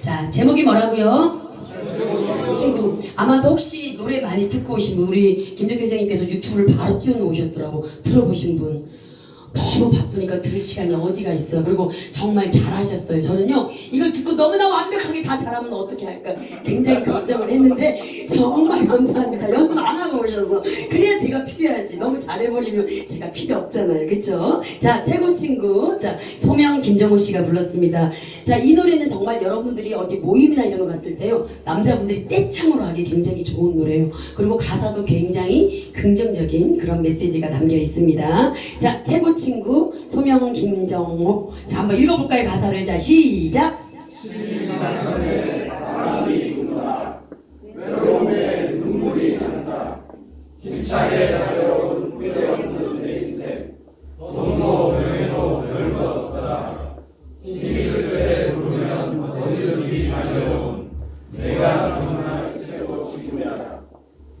자, 제목이 뭐라고요? 친구. 아마도 혹시 노래 많이 듣고 오신 분, 우리 김정 대장님께서 유튜브를 바로 띄워놓으셨더라고. 들어보신 분. 너무 바쁘니까 들을 시간이 어디가 있어요. 그리고 정말 잘하셨어요. 저는요, 이걸 듣고 너무나 완벽하게 다 잘하면 어떻게 할까 굉장히 걱정을 했는데 정말 감사합니다. 연습 안 하고 오셔서. 그래야 제가 필요하지. 너무 잘해버리면 제가 필요 없잖아요. 그쵸? 자, 최고 친구. 자, 소명 김정호 씨가 불렀습니다. 자, 이 노래는 정말 여러분들이 어디 모임이나 이런 거 갔을 때요, 남자분들이 떼창으로 하기 굉장히 좋은 노래예요. 그리고 가사도 굉장히 긍정적인 그런 메시지가 담겨 있습니다. 자, 최고 친구 소명 김정호. 자, 한번 읽어볼까요? 가사를. 자, 시작.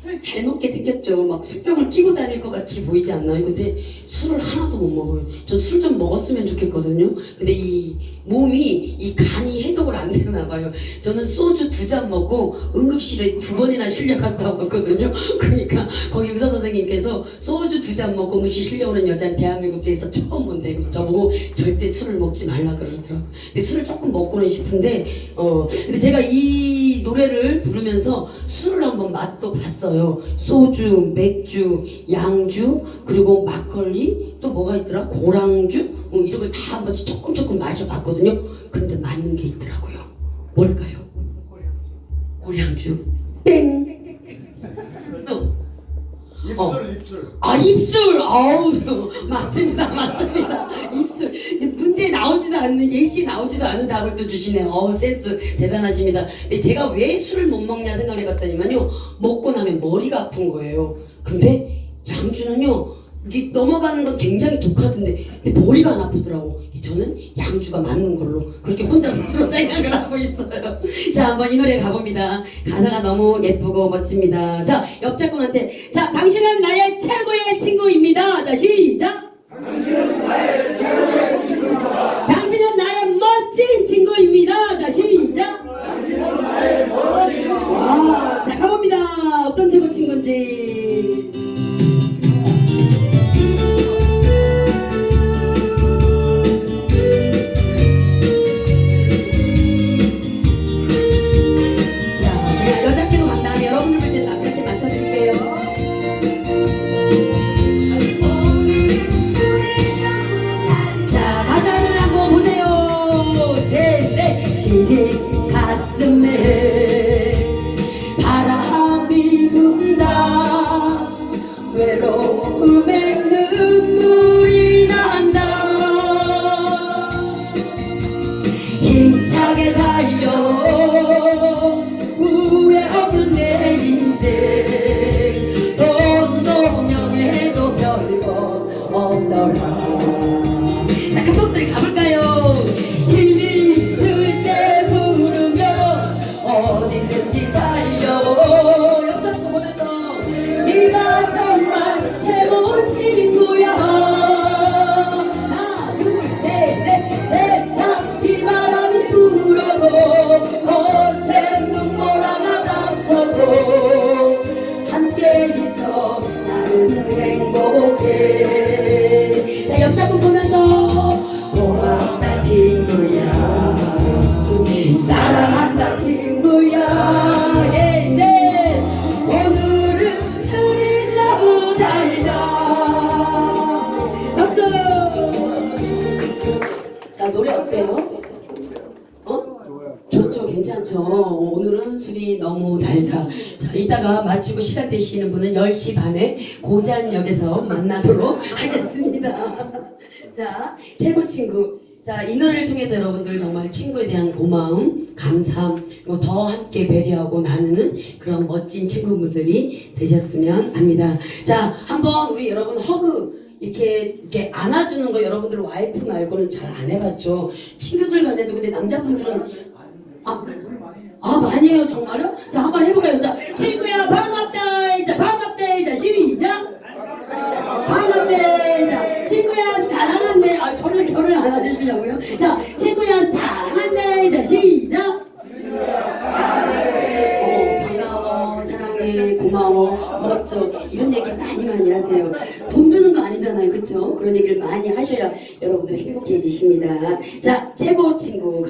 술잘 먹게 생겼죠. 막 술병을 끼고 다닐 것 같이 보이지 않나요? 근데 술을 하나도 못 먹어요. 전 술 좀 먹었으면 좋겠거든요. 근데 이 몸이 이 간이 해독을 안 되나 봐요. 저는 소주 두 잔 먹고 응급실에 두 번이나 실려갔다 왔거든요. 그러니까 거기 의사 선생님께서 소주 두 잔 먹고 응급실 실려오는 여자는 대한민국에서 처음 본대. 그래서 저보고 절대 술을 먹지 말라 그러더라고요. 근데 술을 조금 먹고는 싶은데 어 근데 제가 이 노래를 부르면서 술을 한번 맛도 봤어요. 소주, 맥주, 양주, 그리고 막걸리, 또 뭐가 있더라? 고랑주? 어, 이런 걸 다 한번 조금 조금 마셔봤거든요. 근데 맞는 게 있더라고요. 뭘까요? 고량주. 땡. 또. 입술 입술 아 입술 아우 맞습니다 맞습니다 입술 않는 예시 나오지도 않은 답을 또 주시네요. 어우 센스. 대단하십니다. 근데 제가 왜 술을 못 먹냐 생각을 해봤더니만요. 먹고 나면 머리가 아픈 거예요. 근데 양주는요 이게 넘어가는 건 굉장히 독하던데 근데 머리가 안 아프더라고. 저는 양주가 맞는 걸로 그렇게 혼자 스스로 생각을 하고 있어요. 자 한번 이 노래 가봅니다. 가사가 너무 예쁘고 멋집니다. 자 옆작품한테. 자 당신은 나의 최고의 친구입니다. 자 시작 최고 친구인지 자, 그냥 여자끼로 간 다음에 여러분들 볼 때 남자끼 맞춰드릴게요. 자, 가사를 한번 보세요. 셋, 넷. 시린 가슴에 외로움에 눈물이 난다. 힘차게 달려 사랑한다 친구야. 예세. 오늘은 술이 너무 달다. 박수! 자 노래 어때요? 어? 좋죠 괜찮죠. 오늘은 술이 너무 달다. 자 이따가 마치고 시간 되시는 분은 10시 반에 고잔역에서 만나도록 하겠습니다. 자 최고 친구 자 이 노래를 통해서 여러분들 정말 친구에 대한 고마움 감사함 그리고 더 함께 배려하고 나누는 그런 멋진 친구분들이 되셨으면 합니다. 자, 한번 우리 여러분 허그 이렇게 이렇게 안아주는 거 여러분들 와이프 말고는 잘 안 해봤죠. 친구들 간에도 근데 남자분들은 아, 아 많이 해요 정말요? 자 한번 해볼까요? 자 친구야 반갑다 저를 안아주시려고요? 자 친구야 사랑한대 자 시작 어, 반가워, 사랑해, 고마워, 멋져 이런 얘기 많이 많이 하세요. 돈 드는 거 아니잖아요, 그렇죠? 그런 얘기를 많이 하셔야 여러분들이 행복해지십니다. 자, 최고 친구